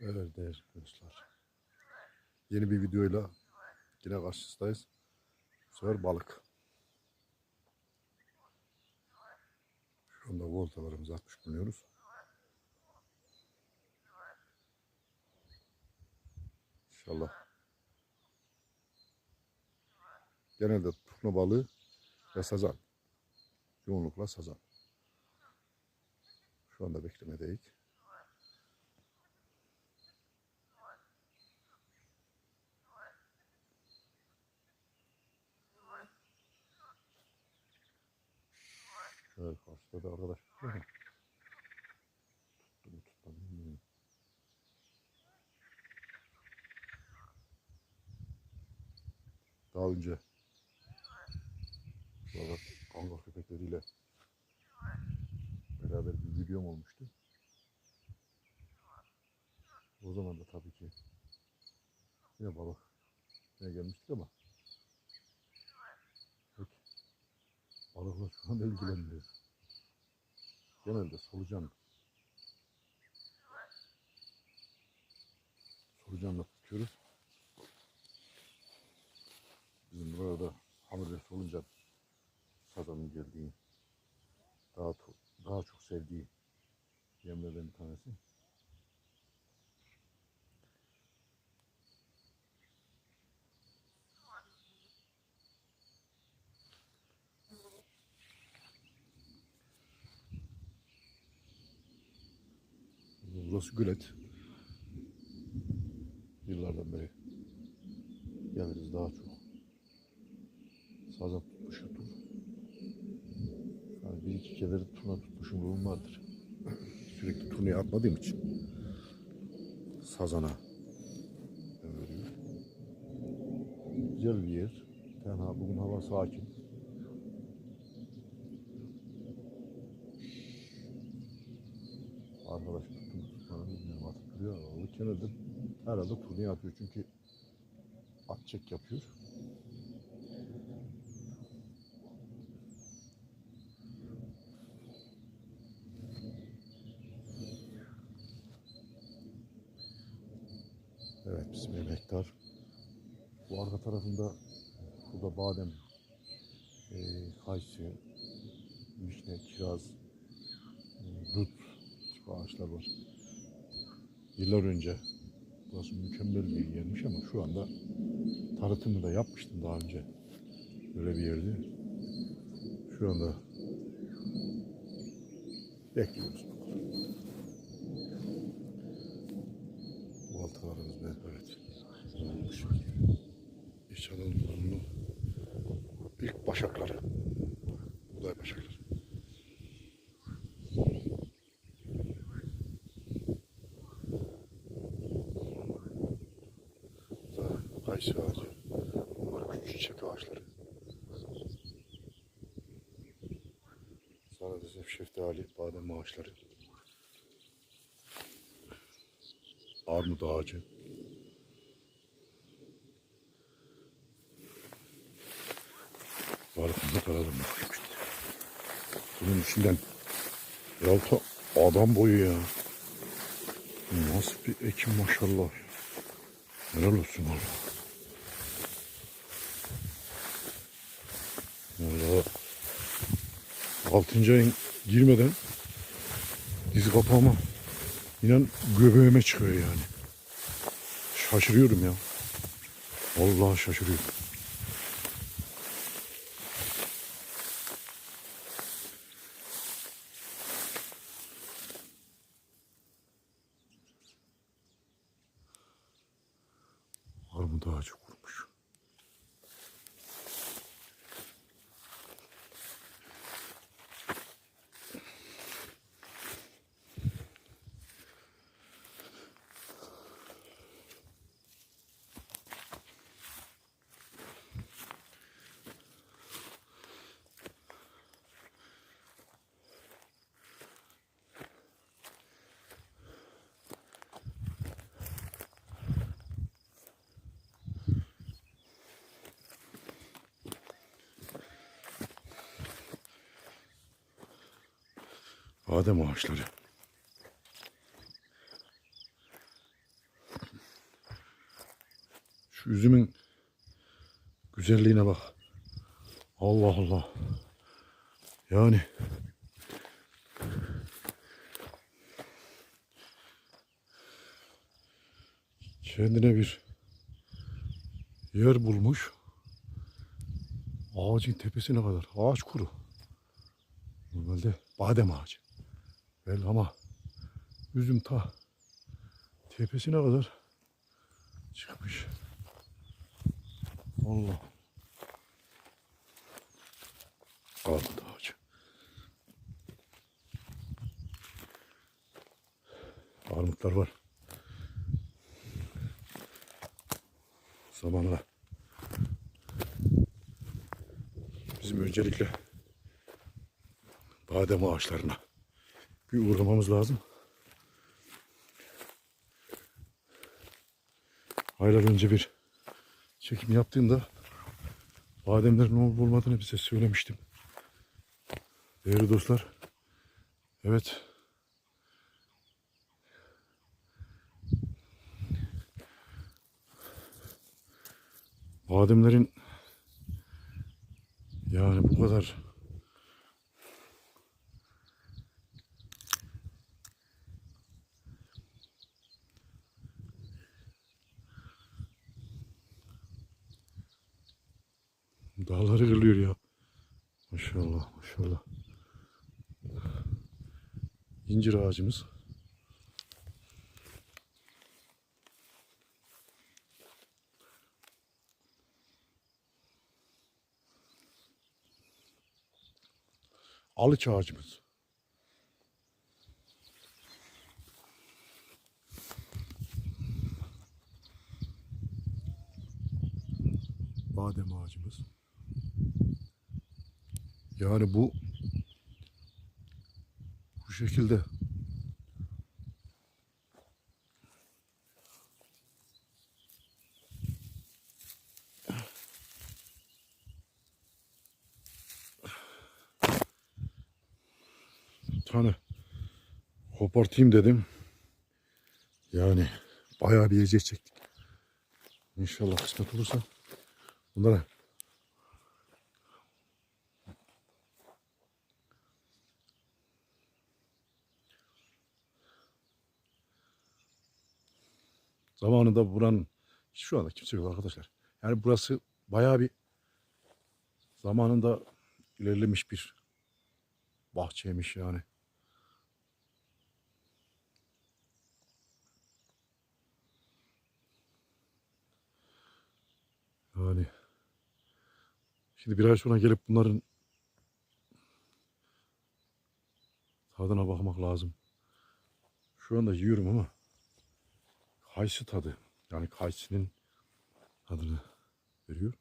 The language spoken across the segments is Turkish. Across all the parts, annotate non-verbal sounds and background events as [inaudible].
Evet değerli dostlar. Yeni bir videoyla yine karşınızdayız. Bu sefer balık. Şu anda voltalarımızı atmış bulunuyoruz. İnşallah. Genelde turna balığı ve sazan. Yoğunlukla sazan. Şu anda beklemedeyiz. Da arkadaş. Tuttu mu mı bilmiyorum. Daha önce Valla kangal köpekleriyle beraber bir videom olmuştu. O zaman da tabii ki yine balık yine gelmiştik ama pek balıkla şu anda ilgilenmiyoruz. Genelde solucan solucanla tutuyoruz. Bizim burada hamur ve solucan sazanın geldiği daha daha çok sevdiği yemlerden bir tanesi. Burası gölet. Yıllardan beri geliriz daha çok. Sazan tutmuşumdur. Yani bir iki kere turna tutmuşumluğum vardır. [clears throat] Sürekli turnaya atmadığım için. Sazana. Güzel bir yer. Tenha bugün hava sakin. Arkadaş tuttum tutmadım bilmiyorum atıp duruyor ama o kenarda herhalde turnaya atıyor çünkü at çek yapıyor. Evet bizim emektar. Bu arka tarafında burada badem, e, kayısı, vişne, kiraz, e, dut gibi ağaçlar var. Yıllar önce burası mükemmel bir yermiş ama şu anda tanıtımını da yapmıştım daha önce. Böyle bir yerdi. Şu anda bekliyoruz. Bu altılarımız be, evet. Olmuş. İç Anadolu uzunluğu. İlk başakları. Buğday başakları. Burada Kayısı ağacı. Bunlar küçük çiçek ağaçları. Sonra da şeftali, badem ağaçları. Armut ağacı. Bakayım şimdi. Bunun içinden yalta adam boyu ya. Nasıl bir ekim maşallah. Helal olsun valla. Valla 6. ayın girmeden dizi kapağıma inan göbeğime çıkıyor yani. Şaşırıyorum ya. Vallahi şaşırıyorum. Armut ağacı kurmuş. Badem ağaçları. Şu üzümün güzelliğine bak. Allah Allah. Yani kendine bir yer bulmuş. Ağacın tepesine kadar. Ağaç kuru. Normalde badem ağacı. Bel ama üzüm ta tepesine kadar çıkmış. Allah. Armut ağacı. Armutlar var. Zamanla bizim öncelikle badem ağaçlarına bir uğramamız lazım. Aylar önce bir çekim yaptığımda bademlerin olup olmadığını bize söylemiştim. Değerli dostlar, evet bademlerin yani bu kadar Dağları kırılıyor ya. Maşallah maşallah. İncir ağacımız. Alıç ağacımız. Badem ağacımız. Yani bu şekilde tane kopartayım dedim. Yani bayağı bir yiyecek çektik. İnşallah kısmet olursa bunlara Zamanında buranın şu anda kimse yok arkadaşlar. Yani burası bayağı bir zamanında ilerlemiş bir bahçeymiş yani. Yani şimdi bir ay sonra gelip bunların tadına bakmak lazım. Şu anda yiyorum ama kayısı tadı. Yani kayısının tadını veriyor.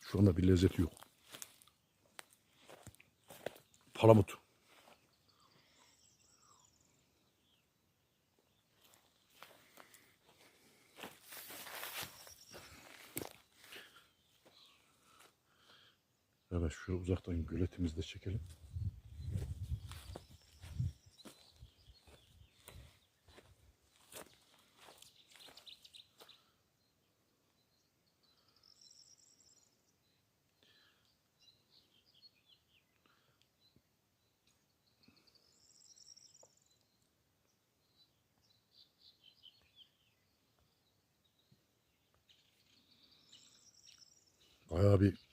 Şu anda bir lezzeti yok. Palamut. Evet şu uzaktan göletimizi de çekelim. Bayağı bir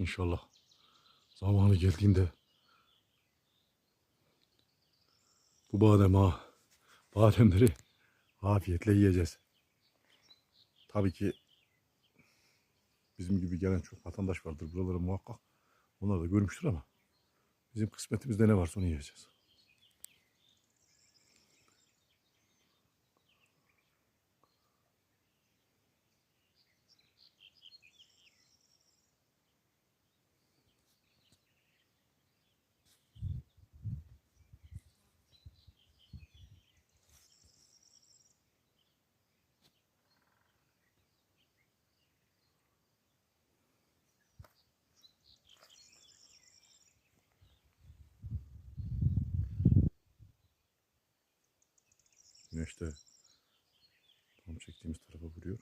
İnşallah zamanı geldiğinde bu badem ha, bademleri afiyetle yiyeceğiz. Tabii ki bizim gibi gelen çok vatandaş vardır buralara muhakkak. Onlar da görmüştür ama bizim kısmetimizde ne varsa onu yiyeceğiz. İşte tam çektiğimiz tarafa vuruyor.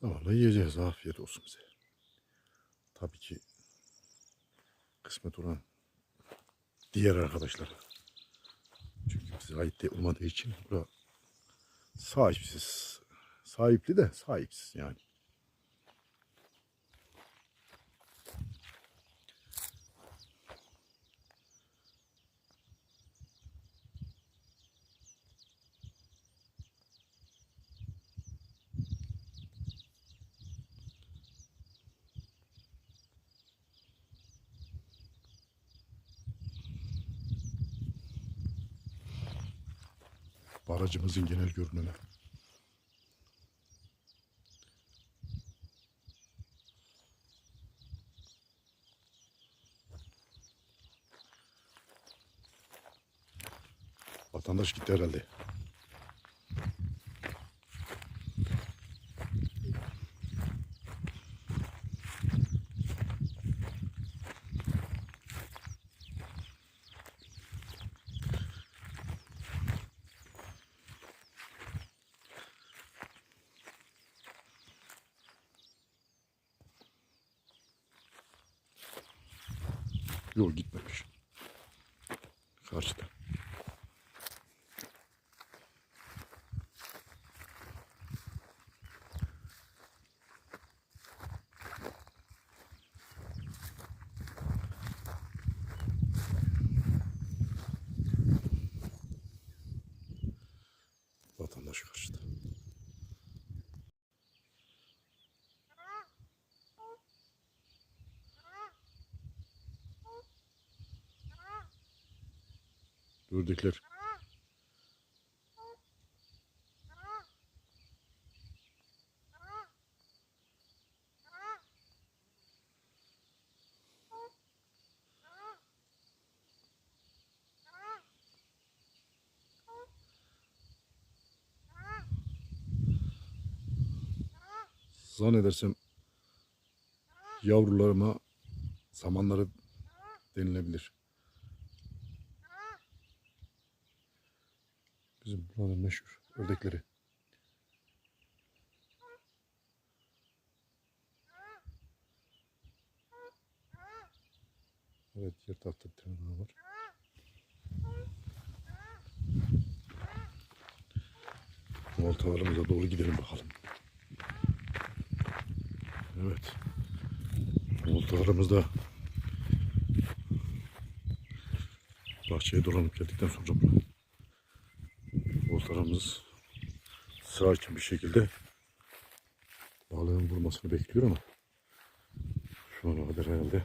Zamanla yiyeceğiz. Afiyet olsun bize. Tabii ki kısmet olan diğer arkadaşlara. Çünkü bize ait de olmadığı için bura sahipsiz. Sahipli de sahipsiz yani. Barajımızın genel görünümü. Vatandaş gitti herhalde. Yok gitmemiş. Karşıda. Vatandaş karşıda. Gördükler. Zannedersem yavrularıma zamanları denilebilir. Bizim buranın meşhur ördekleri. Evet diğer tarafta bir var. Oltalarımıza doğru gidelim bakalım. Evet. Oltalarımızda bahçeye dolanıp geldikten sonra Oltalarımız sakin bir şekilde balığın vurmasını bekliyor ama şu ana kadar herhalde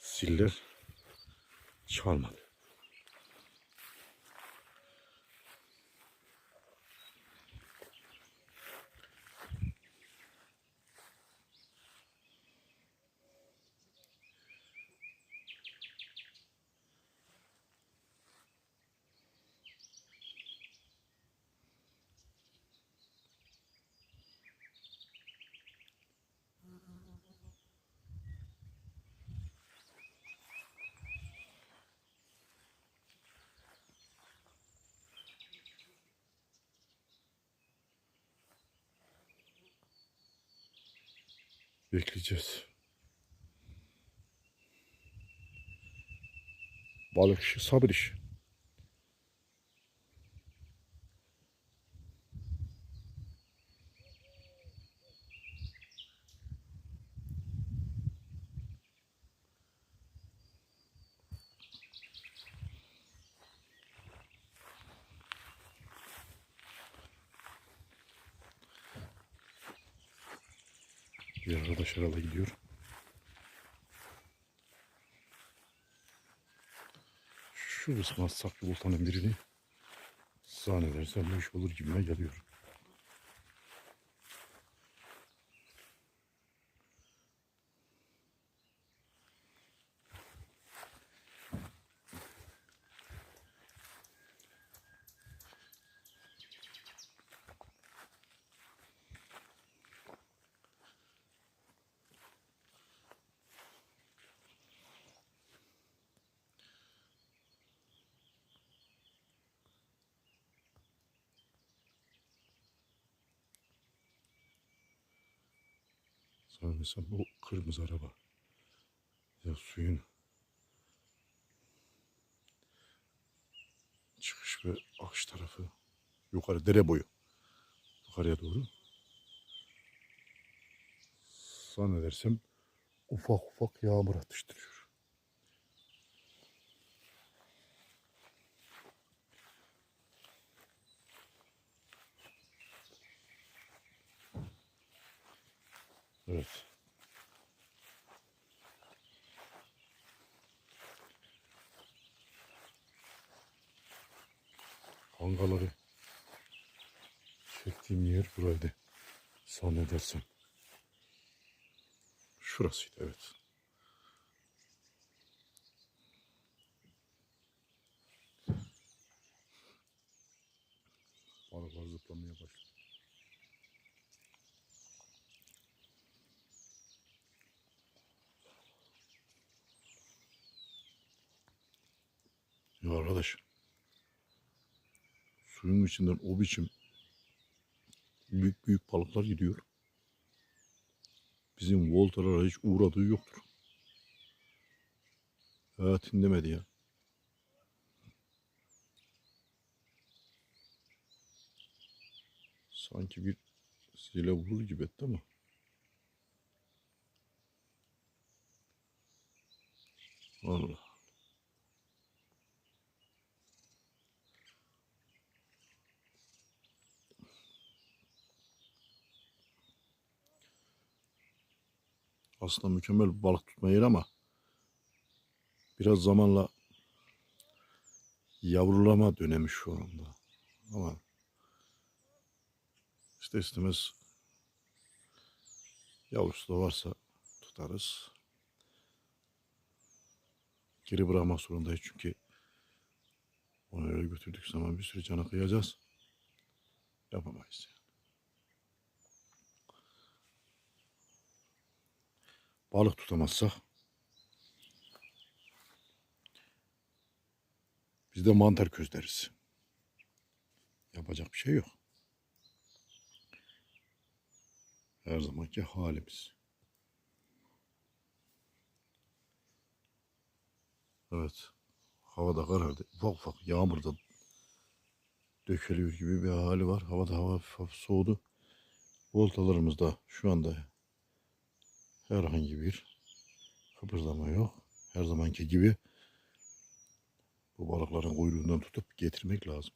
siller çalmadı. Bekleyeceğiz. Balık işi sabır işi. Bir arkadaş herhalde gidiyor. Şu kısma saklı voltanın birini zannedersem bu iş olur gibime geliyor. Sanırsam bu kırmızı araba. Ya suyun çıkış ve akış tarafı yukarı dere boyu yukarıya doğru zannedersem ufak ufak yağmur atıştırıyor. Evet. Kangaları çektiğim yer buraydı. Zannedersem. Şurasıydı evet. Balıklar zıplamaya başladı. Arkadaş. Suyun içinden o biçim büyük büyük balıklar gidiyor. Bizim voltalara hiç uğradığı yoktur. Evet demedi ya. Sanki bir zile vurur gibi etti ama. Allah. Aslında mükemmel bir balık tutma yeri ama biraz zamanla yavrulama dönemi şu anda. Ama işte istemez yavrusu da varsa tutarız. Geri bırakmak zorundayız çünkü onu öyle götürdük zaman bir sürü cana kıyacağız. Yapamayız. Balık tutamazsak biz de mantar közleriz. Yapacak bir şey yok. Her zamanki halimiz. Evet. Havada karardı. Ufak ufak yağmurda dökülüyor gibi bir hali var. Hava hafif hafif soğudu. Voltalarımızda şu anda herhangi bir kıpırdama yok. Her zamanki gibi bu balıkların kuyruğundan tutup getirmek lazım.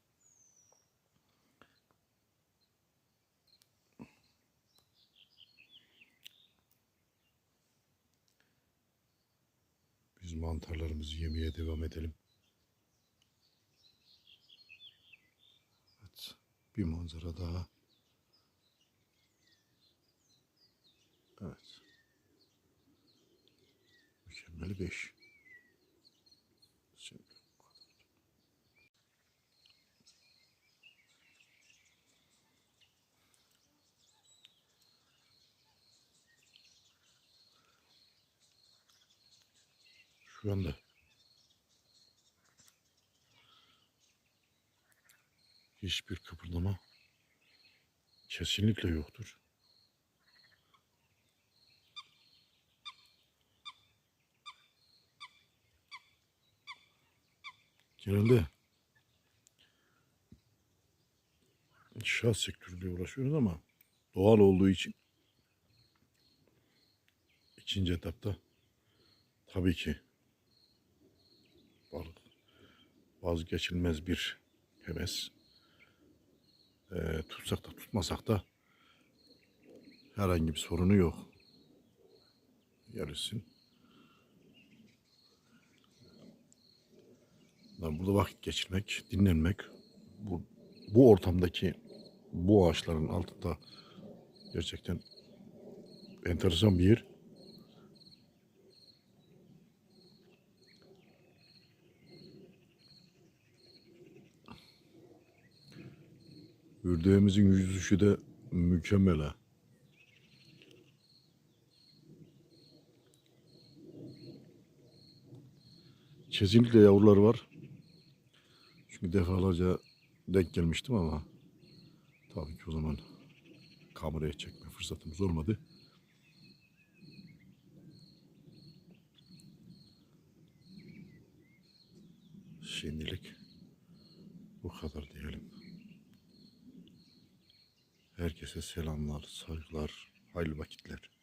Biz mantarlarımızı yemeye devam edelim. Evet, bir manzara daha. Evet. Mükemmel 5. Şimdi bu kadar. Şu anda hiçbir kıpırdama kesinlikle yoktur. Genelde inşaat sektörüyle uğraşıyoruz ama doğal olduğu için ikinci etapta tabii ki balık vazgeçilmez bir heves. Ee, tutsak da tutmasak da herhangi bir sorunu yok. Yarısın. Yani burada vakit geçirmek, dinlenmek, bu, bu ortamdaki bu ağaçların altında gerçekten enteresan bir yer. Ürdüğümüzün yüzüşü de mükemmel ha. Kesinlikle yavruları var. Çünkü defalarca denk gelmiştim ama tabii ki o zaman kameraya çekme fırsatımız olmadı. Şimdilik bu kadar diyelim. Herkese selamlar, saygılar, hayırlı vakitler.